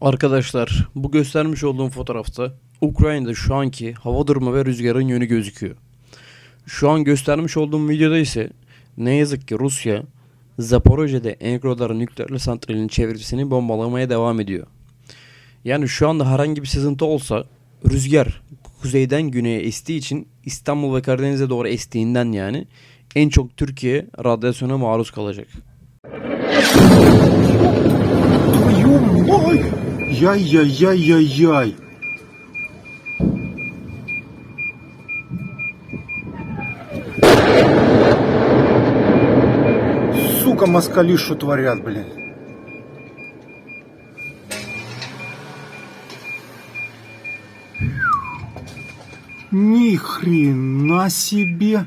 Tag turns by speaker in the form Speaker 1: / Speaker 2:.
Speaker 1: Arkadaşlar bu göstermiş olduğum fotoğrafta Ukrayna'da şu anki hava durumu ve rüzgarın yönü gözüküyor. Şu an göstermiş olduğum videoda ise ne yazık ki Rusya Zaporojye'de Energodar nükleer santralinin çevresini bombalamaya devam ediyor. Yani şu anda herhangi bir sızıntı olsa rüzgar kuzeyden güneye estiği için İstanbul ve Karadeniz'e doğru estiğinden yani en çok Türkiye radyasyona maruz kalacak.
Speaker 2: Яй-яй-яй-яй-яй! Сука, москали что творят, блин. Ни хрена себе!